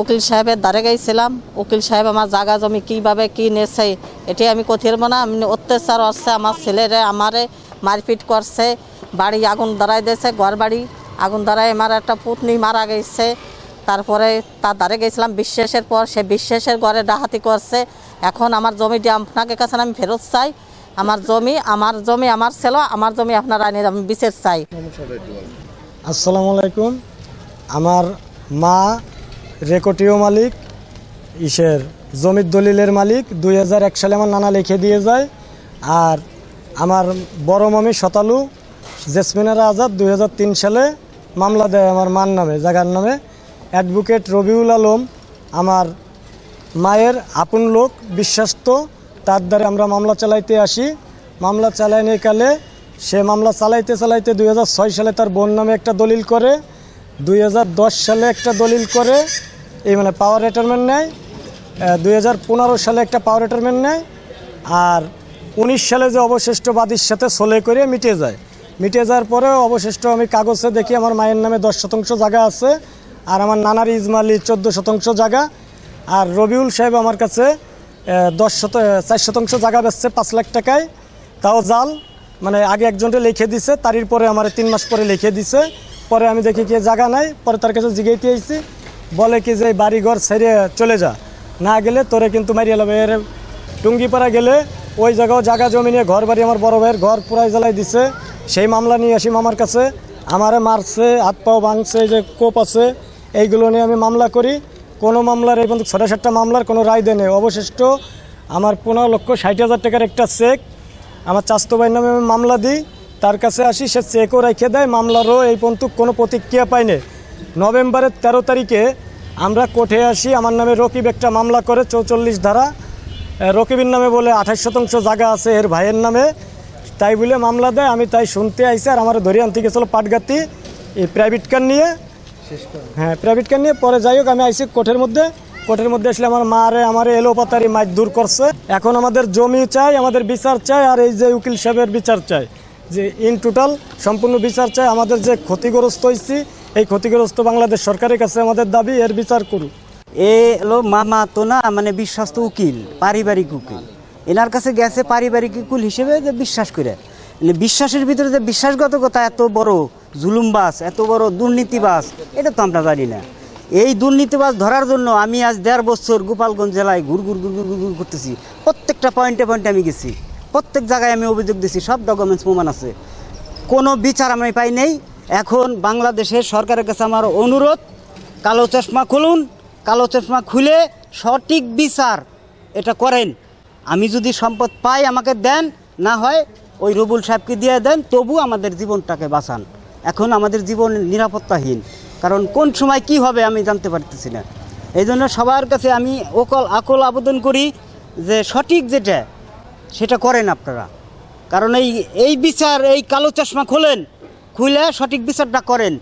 উকিল সাহেবের দ্বারে গেছিলাম। উকিল সাহেব আমার জায়গা জমি কীভাবে কী নেছে, এটি আমি কথির না আমি অত্যাচার হচ্ছে আমার ছেলেরে, আমারে মারপিট করছে, বাড়ি আগুন ধরাই দিয়েছে ঘর বাড়ি আগুন দাঁড়ায় আমার একটা পুতনি মারা গেছে। তারপরে তার দ্বারে গেছিলাম, বিশ্বাসের পর, সে বিশ্বাসের ঘরে ডাহাতি করছে। এখন আমার জমিটি আপনাকে কাছে আমি ফেরত চাই। আমার জমি আমার জমি, আমার ছেলে, আমার জমি আপনার আইনে আমি বিশেষ চাই। আসসালামু আলাইকুম। আমার মা রেকর্ডিও মালিক, ইসের জমির দলিলের মালিক, দুই হাজার এক সালে আমার নানা লিখে দিয়ে যায়। আর আমার বড় মামি শতালু জেসমিনারা আজাদ দুই হাজার তিন সালে মামলা দেয় আমার মার নামে, জাগার নামে। অ্যাডভোকেট রবিউল আলম, আমার মায়ের আপন লোক, বিশ্বাস্ত, তার দ্বারা আমরা মামলা চালাইতে আসি। মামলা চালাইনে কালে সে মামলা চালাইতে চালাইতে দুই হাজার ছয় সালে তার বোন নামে একটা দলিল করে। দুই হাজার দশ সালে একটা দলিল করে, এই মানে পাওয়ার রিটায়ারমেন্ট নেয় দুই হাজার পনেরো সালে একটা পাওয়ার রিটায়ারমেন্ট নেয়, আর উনিশ সালে যে অবশিষ্ট বাদীর সাথে সোলে করে মিটে যায়। মিটে যাওয়ার পরে অবশিষ্ট আমি কাগজে দেখি আমার মায়ের নামে দশ শতাংশ জায়গা আছে, আর আমার নানার ইজমালি চোদ্দ শতাংশ জায়গা, আর রবিউল সাহেব আমার কাছে দশ শত চার শতাংশ জায়গা বেচছে পাঁচ লাখ টাকায়। তাও জাল মানে আগে একজনকে লিখে দিছে তারির পরে আমার তিন মাস পরে লিখে দিছে। পরে আমি দেখি কি জায়গা নাই, পরে তার কাছে জিগাইতে আইছি, বলে কি যে বাড়ি ঘর ছেড়ে চলে যা। না গেলে তোরে কিন্তু মারিয়ে লাবে। এর টুঙ্গিপাড়া গেলে ওই জায়গাও জায়গা জমি নিয়ে ঘর বাড়ি আমার বড় ভাইয়ের ঘর পুরাই জ্বালাই দিছে। সেই মামলা নিয়ে আসি মামার কাছে। আমারে মারছে, হাত পাও ভাঙছে যে কোপ আছে, এইগুলো নিয়ে আমি মামলা করি। কোনো মামলার এই পর্যন্ত ছটা সাতটা মামলার কোনো রায় দেয় নেই। অবশিষ্ট আমার পনেরো লক্ষ ষাট হাজার টাকার একটা চেক। আমার চাস্তো ভাইয়ের নামে আমি মামলা দিই। তার কাছে আসি সে চেকও রেখে দেয় মামলারও এই পর্যন্ত কোনো প্রতিক্রিয়া পাইনি নভেম্বরের তেরো তারিখে আমরা কোর্টে আসি আমার নামে রকিব একটা মামলা করে চৌচল্লিশ ধারা। রকিবের নামে বলে আঠাশ শতাংশ জায়গা আছে এর ভাইয়ের নামে। তাই বলে মামলা দেয় আমি তাই শুনতে আইসি আর আমার ধরে আনতে গেছিল পাটগাতি এই প্রাইভেট কার নিয়ে। হ্যাঁ প্রাইভেট কার নিয়ে পরে যাই হোক আমি আইসি কোর্টের মধ্যে। কোর্টের মধ্যে আসলে আমার মারে আমার এলোপাতারি মাছ দূর করছে। এখন আমাদের জমি চাই আমাদের বিচার চাই আর এই যে উকিল সাহেবের বিচার চাই। যে ইন টোটাল সম্পূর্ণ বিচার চাই, আমাদের যে ক্ষতিগ্রস্ত হয়েছি এই ক্ষতিগ্রস্ত বাংলাদেশ সরকারের কাছে আমাদের দাবি, এর বিচার করুক। এ হলো মামা তো না মানে বিশ্বস্ত উকিল, পারিবারিক উকিল। এনার কাছে গেছে পারিবারিক উকিল হিসেবে যে বিশ্বাস করে। মানে বিশ্বাসের ভিতরে যে বিশ্বাসঘাতকতা এত বড় জুলুমবাস এত বড় দুর্নীতিবাস এটা তো আমরা জানি না। এই দুর্নীতিবাস ধরার জন্য আমি আজ দেড় বছর গোপালগঞ্জ জেলায় ঘুর ঘুর ঘুর ঘুর ঘুর করতেছি। প্রত্যেকটা পয়েন্টে পয়েন্টে আমি গেছি। প্রত্যেক জায়গায় আমি অভিযোগ দিছি, সব ডকুমেন্টস প্রমাণ আছে। কোনো বিচার আমি পাই নেই। এখন বাংলাদেশের সরকারের কাছে আমার অনুরোধ, কালো চশমা খুলুন, কালো চশমা খুলে সঠিক বিচার এটা করেন। আমি যদি সম্পদ পাই আমাকে দেন, না হয় ওই রবুল সাহেবকে দিয়ে দেন, তবু আমাদের জীবনটাকে বাঁচান। এখন আমাদের জীবন নিরাপত্তাহীন। কারণ কোন সময় কি হবে আমি জানতে পারতেছি না। এই জন্য সবার কাছে আমি ওকল আকল আবেদন করি যে সঠিক যেটা সেটা করেন আপনারা। কারণ এই এই বিচার, এই কালো চশমা খোলেন খুলে সঠিক বিচারটা করেন।